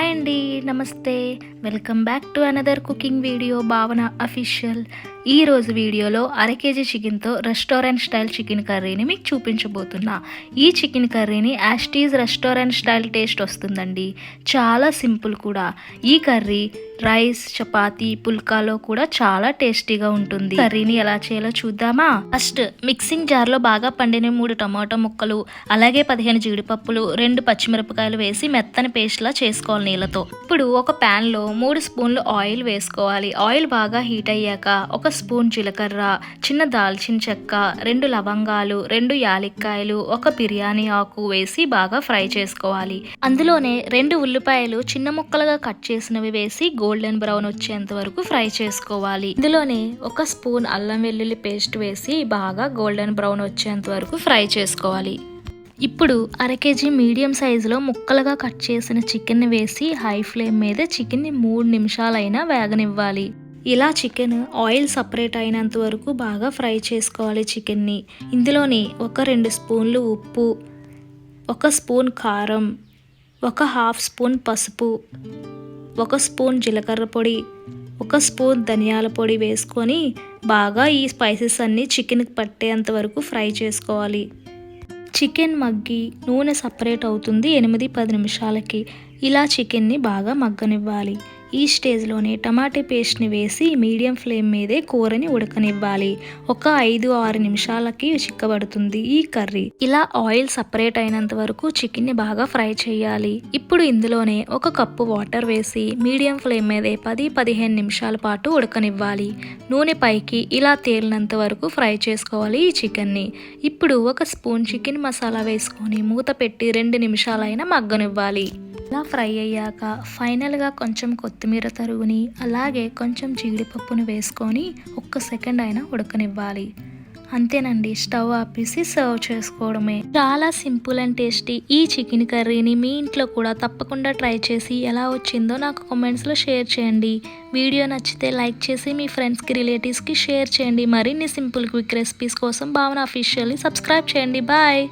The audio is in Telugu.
హాయ్ అండి నమస్తే. Welcome back to another cooking video Bhavana official. ఈ రోజు వీడియోలో అర కేజీ చికెన్తో రెస్టారెంట్ స్టైల్ చికెన్ కర్రీని మీకు చూపించబోతున్నా. ఈ చికెన్ కర్రీని యాస్టీజ్ రెస్టారెంట్ స్టైల్ టేస్ట్ వస్తుందండి. చాలా సింపుల్ కూడా. ఈ కర్రీ రైస్ చపాతీ పుల్కాలో కూడా చాలా టేస్టీగా ఉంటుంది. కర్రీని ఎలా చేయాలో చూద్దామా? ఫస్ట్ మిక్సింగ్ జార్లో బాగా పండిన మూడు టమాటో ముక్కలు అలాగే పదిహేను జీడిపప్పులు రెండు పచ్చిమిరపకాయలు వేసి మెత్తని పేస్ట్ లా చేసుకోవాలి. నీళ్ళతో. ఇప్పుడు ఒక ప్యాన్లో మూడు స్పూన్లు ఆయిల్ వేసుకోవాలి. ఆయిల్ బాగా హీట్ అయ్యాక ఒక స్పూన్ జీలకర్ర చిన్న దాల్చిన చెక్క రెండు లవంగాలు రెండు యాలక్కాయలు ఒక బిర్యానీ ఆకు వేసి బాగా ఫ్రై చేసుకోవాలి. అందులోనే రెండు ఉల్లిపాయలు చిన్న ముక్కలుగా కట్ చేసినవి వేసి గోల్డెన్ బ్రౌన్ వచ్చేంత వరకు ఫ్రై చేసుకోవాలి. ఇందులోనే ఒక స్పూన్ అల్లం వెల్లుల్లి పేస్ట్ వేసి బాగా గోల్డెన్ బ్రౌన్ వచ్చేంత వరకు ఫ్రై చేసుకోవాలి. ఇప్పుడు అర కేజీ మీడియం సైజులో ముక్కలుగా కట్ చేసిన చికెన్ని వేసి హై ఫ్లేమ్ మీద చికెన్ని మూడు నిమిషాలైనా వేగనివ్వాలి. ఇలా చికెన్ ఆయిల్ సపరేట్ అయినంత వరకు బాగా ఫ్రై చేసుకోవాలి చికెన్ని. ఇందులోని ఒక రెండు స్పూన్లు ఉప్పు ఒక స్పూన్ కారం ఒక హాఫ్ స్పూన్ పసుపు ఒక స్పూన్ జీలకర్ర పొడి ఒక స్పూన్ ధనియాల పొడి వేసుకొని బాగా ఈ స్పైసెస్ అన్నీ చికెన్కి పట్టేంత వరకు ఫ్రై చేసుకోవాలి. చికెన్ మగ్గి నూనె సపరేట్ అవుతుంది ఎనిమిది పది నిమిషాలకి. ఇలా చికెన్ని బాగా మగ్గనివ్వాలి. ఈ స్టేజ్లోనే టమాటా పేస్ట్ని వేసి మీడియం ఫ్లేమ్ మీదే కూరని ఉడకనివ్వాలి. ఒక ఐదు ఆరు నిమిషాలకి చిక్కబడుతుంది ఈ కర్రీ. ఇలా ఆయిల్ సపరేట్ అయినంత వరకు చికెన్ని బాగా ఫ్రై చేయాలి. ఇప్పుడు ఇందులోనే ఒక కప్పు వాటర్ వేసి మీడియం ఫ్లేమ్ మీదే పది పదిహేను నిమిషాల పాటు ఉడకనివ్వాలి. నూనె పైకి ఇలా తేలినంత వరకు ఫ్రై చేసుకోవాలి ఈ చికెన్ని. ఇప్పుడు ఒక స్పూన్ చికెన్ మసాలా వేసుకొని మూత పెట్టి రెండు నిమిషాలైనా మగ్గనివ్వాలి. ఇలా ఫ్రై అయ్యాక ఫైనల్గా కొంచెం కొత్తిమీర తరుగుని అలాగే కొంచెం జీడిపప్పుని వేసుకొని ఒక్క సెకండ్ అయినా ఉడకనివ్వాలి. అంతేనండి స్టవ్ ఆపేసి సర్వ్ చేసుకోవడమే. చాలా సింపుల్ అండ్ టేస్టీ ఈ చికెన్ కర్రీని మీ ఇంట్లో కూడా తప్పకుండా ట్రై చేసి ఎలా వచ్చిందో నాకు కామెంట్స్లో షేర్ చేయండి. వీడియో నచ్చితే లైక్ చేసి మీ ఫ్రెండ్స్కి రిలేటివ్స్కి షేర్ చేయండి. మరిన్ని సింపుల్ క్విక్ రెసిపీస్ కోసం భావన అఫీషియల్ని సబ్స్క్రైబ్ చేయండి. బాయ్!